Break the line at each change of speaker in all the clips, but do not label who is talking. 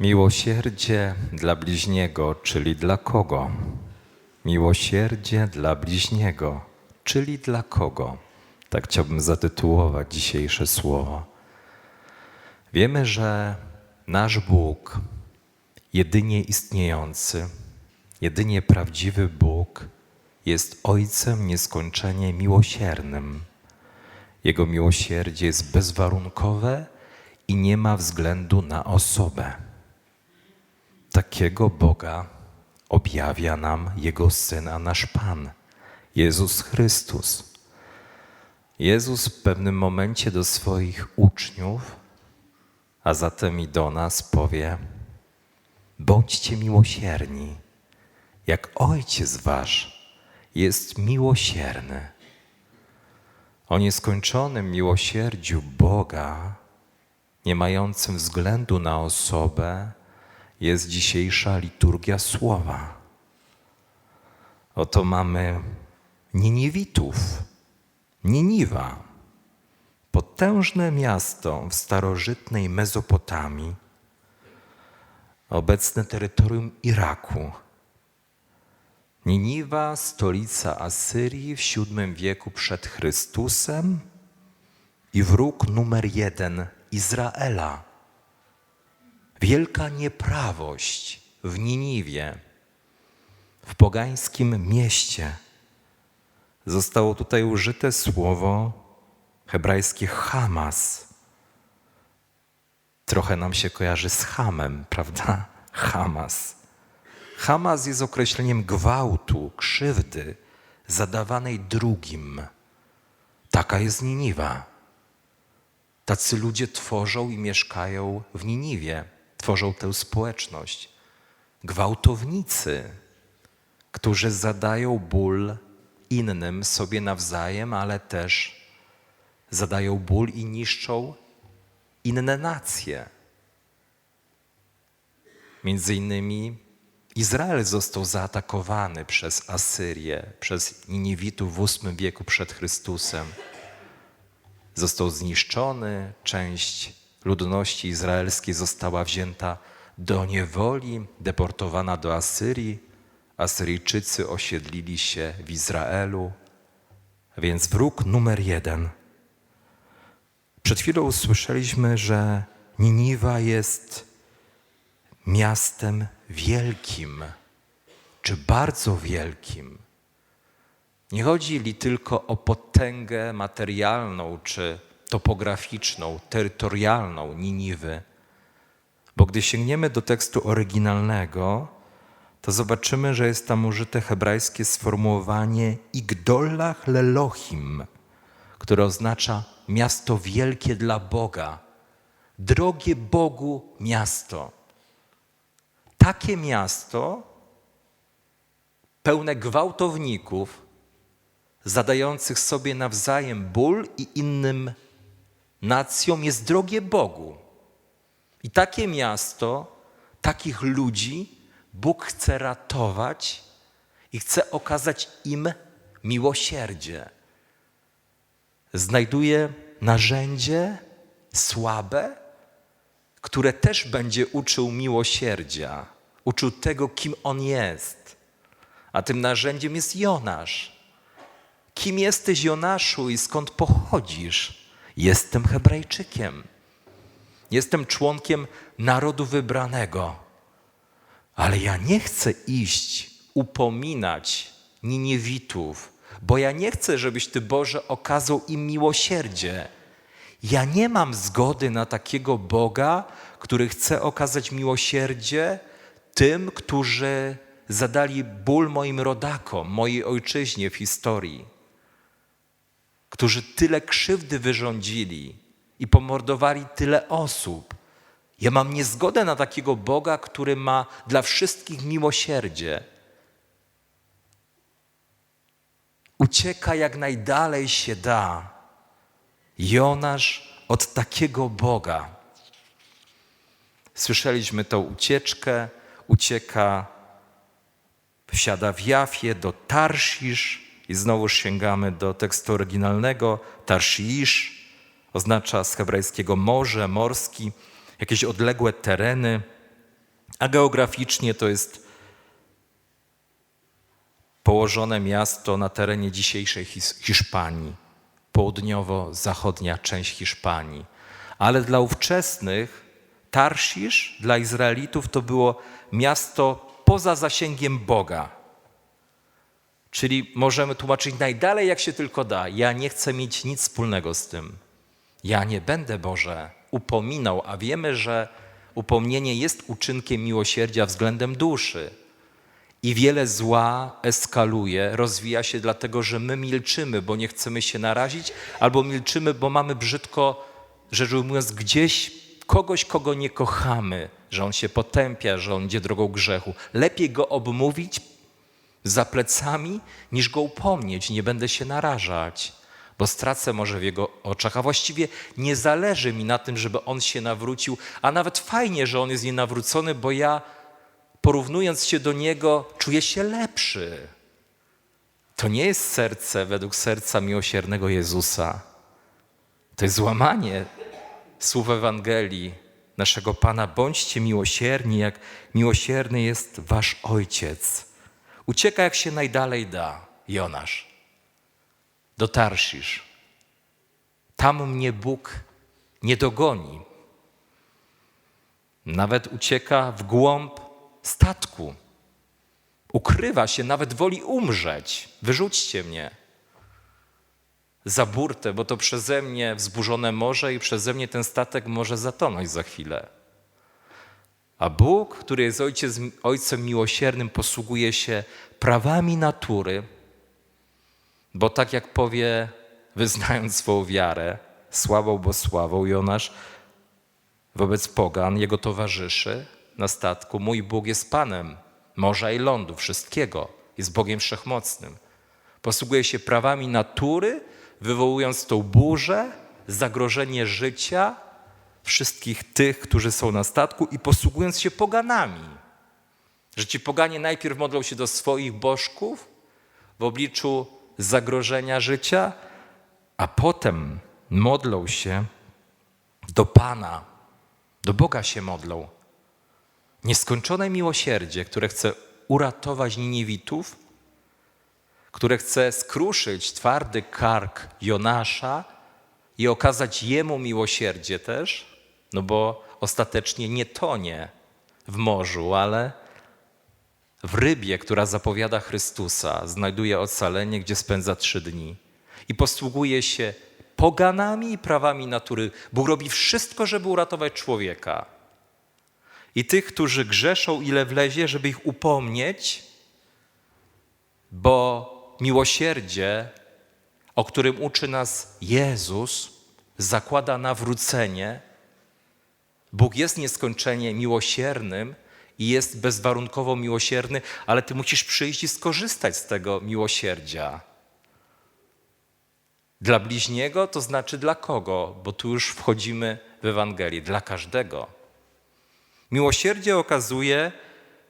Miłosierdzie dla bliźniego, czyli dla kogo? Miłosierdzie dla bliźniego, czyli dla kogo? Tak chciałbym zatytułować dzisiejsze słowo. Wiemy, że nasz Bóg, jedynie istniejący, jedynie prawdziwy Bóg, jest Ojcem nieskończenie miłosiernym. Jego miłosierdzie jest bezwarunkowe i nie ma względu na osobę. Takiego Boga objawia nam Jego Syn, a nasz Pan, Jezus Chrystus. Jezus w pewnym momencie do swoich uczniów, a zatem i do nas powie: Bądźcie miłosierni, jak Ojciec Wasz jest miłosierny. O nieskończonym miłosierdziu Boga, nie mającym względu na osobę, jest dzisiejsza liturgia słowa. Oto mamy Niniwitów, Niniwa, potężne miasto w starożytnej Mezopotamii, obecne terytorium Iraku. Niniwa, stolica Asyrii w VII wieku przed Chrystusem i wróg numer jeden Izraela. Wielka nieprawość w Niniwie, w pogańskim mieście. Zostało tutaj użyte słowo hebrajskie Hamas. Trochę nam się kojarzy z Hamem, prawda? Hamas. Hamas jest określeniem gwałtu, krzywdy zadawanej drugim. Taka jest Niniwa. Tacy ludzie tworzą i mieszkają w Niniwie, tworzą tę społeczność. Gwałtownicy, którzy zadają ból innym, sobie nawzajem, ale też zadają ból i niszczą inne nacje. Między innymi Izrael został zaatakowany przez Asyrię, przez Niniwitów w VIII wieku przed Chrystusem. Został zniszczony, część ludności izraelskiej została wzięta do niewoli, deportowana do Asyrii. Asyryjczycy osiedlili się w Izraelu, więc wróg numer jeden. Przed chwilą usłyszeliśmy, że Niniwa jest miastem wielkim, czy bardzo wielkim. Nie chodzi li tylko o potęgę materialną czy topograficzną, terytorialną Niniwy, bo gdy sięgniemy do tekstu oryginalnego, to zobaczymy, że jest tam użyte hebrajskie sformułowanie Igdollach Lelohim, które oznacza miasto wielkie dla Boga, drogie Bogu miasto. Takie miasto pełne gwałtowników, zadających sobie nawzajem ból i innym nacjom jest drogie Bogu. I takie miasto, takich ludzi Bóg chce ratować i chce okazać im miłosierdzie. Znajduje narzędzie słabe, które też będzie uczył miłosierdzia, uczył tego, kim on jest. A tym narzędziem jest Jonasz. Kim jesteś, Jonaszu, i skąd pochodzisz? Jestem Hebrajczykiem. Jestem członkiem narodu wybranego. Ale ja nie chcę iść upominać Niniewitów, bo ja nie chcę, żebyś Ty, Boże, okazał im miłosierdzie. Ja nie mam zgody na takiego Boga, który chce okazać miłosierdzie tym, którzy zadali ból moim rodakom, mojej ojczyźnie w historii, którzy tyle krzywdy wyrządzili i pomordowali tyle osób. Ja mam niezgodę na takiego Boga, który ma dla wszystkich miłosierdzie. Ucieka jak najdalej się da. Jonasz od takiego Boga. Słyszeliśmy tą ucieczkę, ucieka, wsiada w Jafie do Tarszisz i znowu sięgamy do tekstu oryginalnego. Tarszisz oznacza z hebrajskiego morze, morski, jakieś odległe tereny. A geograficznie to jest położone miasto na terenie dzisiejszej His- Hiszpanii, południowo-zachodnia część Hiszpanii. Ale dla ówczesnych Tarsisz, dla Izraelitów to było miasto poza zasięgiem Boga. Czyli możemy tłumaczyć najdalej, jak się tylko da. Ja nie chcę mieć nic wspólnego z tym. Ja nie będę, Boże, upominał, a wiemy, że upomnienie jest uczynkiem miłosierdzia względem duszy. I wiele zła eskaluje, rozwija się dlatego, że my milczymy, bo nie chcemy się narazić, albo milczymy, bo mamy brzydko, rzecz ujmując, gdzieś kogoś, kogo nie kochamy, że on się potępia, że on idzie drogą grzechu. Lepiej go obmówić za plecami, niż go upomnieć. Nie będę się narażać, bo stracę może w jego oczach. A właściwie nie zależy mi na tym, żeby on się nawrócił, a nawet fajnie, że on jest nienawrócony, bo ja porównując się do niego, czuję się lepszy. To nie jest serce według serca miłosiernego Jezusa. To jest złamanie słów Ewangelii naszego Pana. Bądźcie miłosierni, jak miłosierny jest wasz Ojciec. Ucieka jak się najdalej da, Jonasz, do Tarsisz. Tam mnie Bóg nie dogoni. Nawet ucieka w głąb statku. Ukrywa się, nawet woli umrzeć. Wyrzućcie mnie za burtę, bo to przeze mnie wzburzone morze i przeze mnie ten statek może zatonąć za chwilę. A Bóg, który jest ojciec, Ojcem miłosiernym, posługuje się prawami natury, bo tak jak powie, wyznając swoją wiarę, sławą bo sławą Jonasz, wobec pogan, jego towarzyszy na statku, mój Bóg jest Panem morza i lądu, wszystkiego, jest Bogiem Wszechmocnym. Posługuje się prawami natury, wywołując tą burzę, zagrożenie życia wszystkich tych, którzy są na statku i posługując się poganami. Że ci poganie najpierw modlą się do swoich bożków w obliczu zagrożenia życia, a potem modlą się do Pana, do Boga się modlą. Nieskończone miłosierdzie, które chce uratować Niniewitów, które chce skruszyć twardy kark Jonasza i okazać jemu miłosierdzie też, no bo ostatecznie nie tonie w morzu, ale w rybie, która zapowiada Chrystusa, znajduje ocalenie, gdzie spędza trzy dni. I posługuje się poganami i prawami natury. Bóg robi wszystko, żeby uratować człowieka. I tych, którzy grzeszą, ile wlezie, żeby ich upomnieć, bo miłosierdzie, o którym uczy nas Jezus, zakłada nawrócenie. Bóg jest nieskończenie miłosiernym i jest bezwarunkowo miłosierny, ale ty musisz przyjść i skorzystać z tego miłosierdzia. Dla bliźniego to znaczy dla kogo? Bo tu już wchodzimy w Ewangelię. Dla każdego. Miłosierdzie okazuje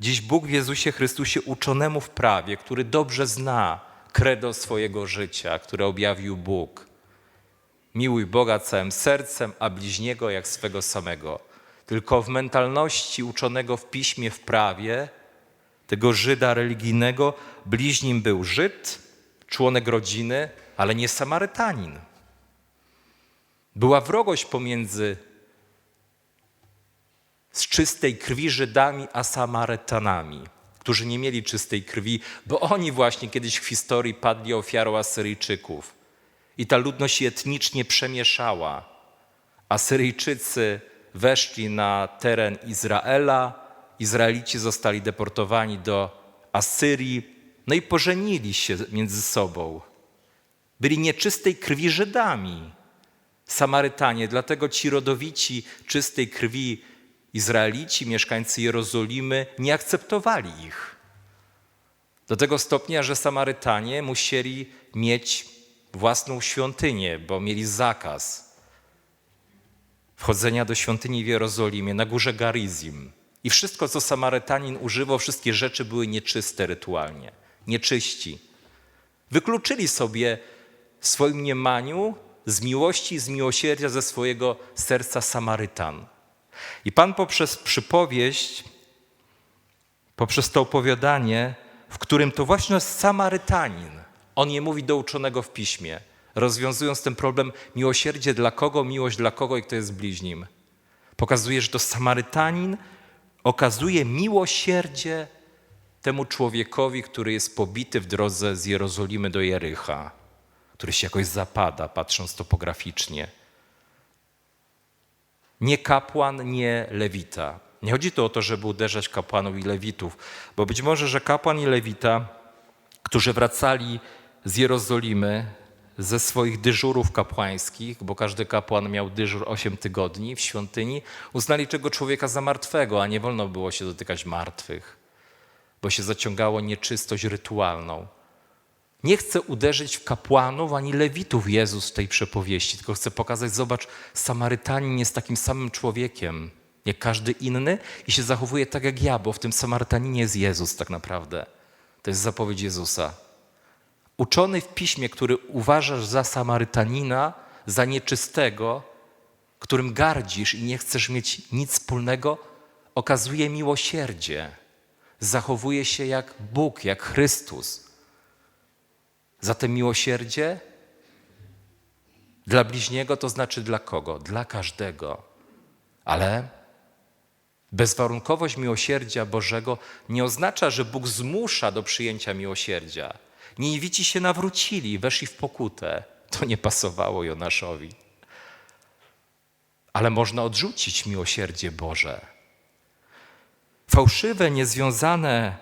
dziś Bóg w Jezusie Chrystusie uczonemu w prawie, który dobrze zna credo swojego życia, które objawił Bóg. Miłuj Boga całym sercem, a bliźniego jak swego samego. Tylko w mentalności uczonego w piśmie, w prawie, tego Żyda religijnego, bliźnim był Żyd, członek rodziny, ale nie Samarytanin. Była wrogość pomiędzy z czystej krwi Żydami a Samarytanami, którzy nie mieli czystej krwi, bo oni właśnie kiedyś w historii padli ofiarą Asyryjczyków. I ta ludność etnicznie przemieszała. Asyryjczycy weszli na teren Izraela, Izraelici zostali deportowani do Asyrii, no i pożenili się między sobą. Byli nieczystej krwi Żydami, Samarytanie, dlatego ci rodowici czystej krwi Izraelici, mieszkańcy Jerozolimy, nie akceptowali ich. Do tego stopnia, że Samarytanie musieli mieć własną świątynię, bo mieli zakaz wchodzenia do świątyni w Jerozolimie na górze Garizim. I wszystko, co Samarytanin używał, wszystkie rzeczy były nieczyste rytualnie, nieczyści. Wykluczyli sobie w swoim mniemaniu z miłości, z miłosierdzia ze swojego serca Samarytan. I Pan poprzez przypowieść poprzez to opowiadanie, w którym to właśnie Samarytanin, on nie mówi do uczonego w piśmie, rozwiązując ten problem miłosierdzie dla kogo, miłość dla kogo i kto jest bliźnim. Pokazuje, że to Samarytanin okazuje miłosierdzie temu człowiekowi, który jest pobity w drodze z Jerozolimy do Jericha, który się jakoś zapada, patrząc topograficznie. Nie kapłan, nie lewita. Nie chodzi tu o to, żeby uderzać kapłanów i lewitów, bo być może, że kapłan i lewita, którzy wracali z Jerozolimy, ze swoich dyżurów kapłańskich, bo każdy kapłan miał dyżur 8 tygodni w świątyni, uznali tego człowieka za martwego, a nie wolno było się dotykać martwych, bo się zaciągało nieczystość rytualną. Nie chce uderzyć w kapłanów ani lewitów Jezus w tej przepowieści, tylko chce pokazać, zobacz, Samarytanin jest takim samym człowiekiem, jak każdy inny i się zachowuje tak jak ja, bo w tym Samarytaninie jest Jezus tak naprawdę. To jest zapowiedź Jezusa. Uczony w piśmie, który uważasz za Samarytanina, za nieczystego, którym gardzisz i nie chcesz mieć nic wspólnego, okazuje miłosierdzie. Zachowuje się jak Bóg, jak Chrystus. Zatem miłosierdzie dla bliźniego to znaczy dla kogo? Dla każdego. Ale bezwarunkowość miłosierdzia Bożego nie oznacza, że Bóg zmusza do przyjęcia miłosierdzia. Ninewici się nawrócili, weszli w pokutę. To nie pasowało Jonaszowi. Ale można odrzucić miłosierdzie Boże. Fałszywe, niezwiązane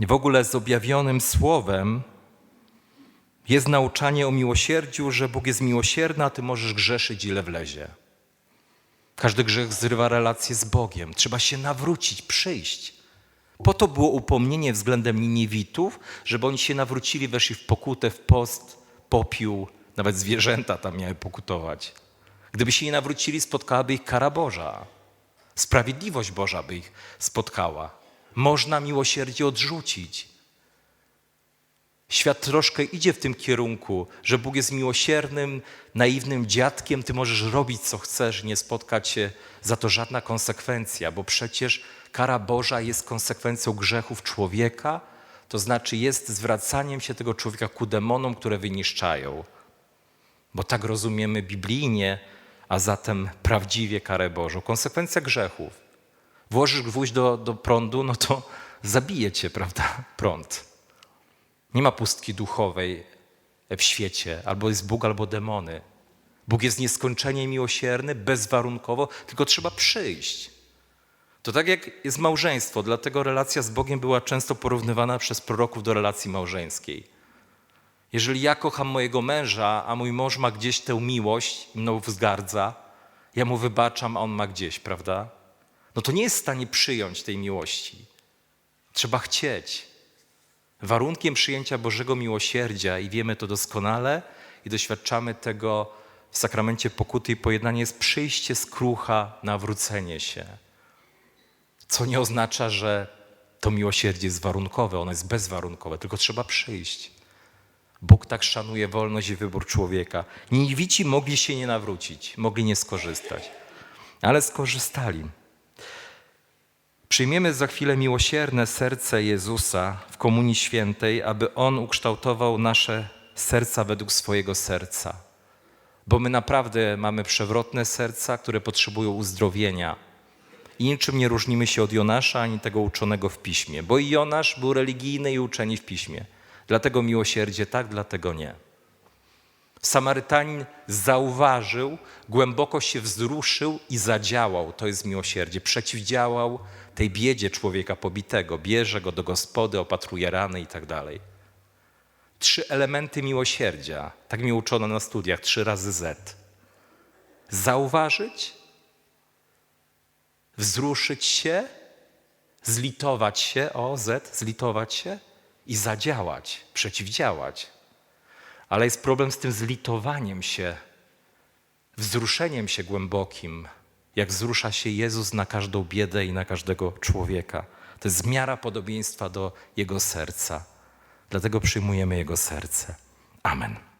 w ogóle z objawionym słowem jest nauczanie o miłosierdziu, że Bóg jest miłosierny, a ty możesz grzeszyć ile wlezie. Każdy grzech zrywa relację z Bogiem. Trzeba się nawrócić, przyjść. Po to było upomnienie względem Niniewitów, żeby oni się nawrócili, weszli w pokutę, w post, popiół, nawet zwierzęta tam miały pokutować. Gdyby się nie nawrócili, spotkałaby ich kara Boża. Sprawiedliwość Boża by ich spotkała. Można miłosierdzie odrzucić. Świat troszkę idzie w tym kierunku, że Bóg jest miłosiernym, naiwnym dziadkiem, ty możesz robić co chcesz, nie spotkać się za to żadna konsekwencja, bo przecież kara Boża jest konsekwencją grzechów człowieka, to znaczy jest zwracaniem się tego człowieka ku demonom, które wyniszczają. Bo tak rozumiemy biblijnie, a zatem prawdziwie karę Bożą. Konsekwencja grzechów. Włożysz gwóźdź do, do prądu, no to zabije cię, prawda, prąd. Nie ma pustki duchowej w świecie. Albo jest Bóg, albo demony. Bóg jest nieskończenie miłosierny, bezwarunkowo, tylko trzeba przyjść. To tak jak jest małżeństwo, dlatego relacja z Bogiem była często porównywana przez proroków do relacji małżeńskiej. Jeżeli ja kocham mojego męża, a mój mąż ma gdzieś tę miłość, mną wzgardza, ja mu wybaczam, a on ma gdzieś, prawda? No to nie jest w stanie przyjąć tej miłości. Trzeba chcieć. Warunkiem przyjęcia Bożego miłosierdzia, i wiemy to doskonale, i doświadczamy tego w sakramencie pokuty i pojednania, jest przyjście z krucha, nawrócenie się. Co nie oznacza, że to miłosierdzie jest warunkowe, ono jest bezwarunkowe, tylko trzeba przyjść. Bóg tak szanuje wolność i wybór człowieka. Niwici mogli się nie nawrócić, mogli nie skorzystać, ale skorzystali. Przyjmiemy za chwilę miłosierne serce Jezusa w Komunii Świętej, aby On ukształtował nasze serca według swojego serca. Bo my naprawdę mamy przewrotne serca, które potrzebują uzdrowienia. I niczym nie różnimy się od Jonasza ani tego uczonego w piśmie, bo i Jonasz był religijny i uczeni w piśmie. Dlatego miłosierdzie tak, dlatego nie. Samarytanin zauważył, głęboko się wzruszył i zadziałał. To jest miłosierdzie. Przeciwdziałał tej biedzie człowieka pobitego. Bierze go do gospody, opatruje rany i tak dalej. Trzy elementy miłosierdzia. Tak mi uczono na studiach. Trzy razy Z. Zauważyć, wzruszyć się, zlitować się, o Z, zlitować się i zadziałać, przeciwdziałać. Ale jest problem z tym zlitowaniem się, wzruszeniem się głębokim, jak wzrusza się Jezus na każdą biedę i na każdego człowieka. To jest miara podobieństwa do Jego serca. Dlatego przyjmujemy Jego serce. Amen.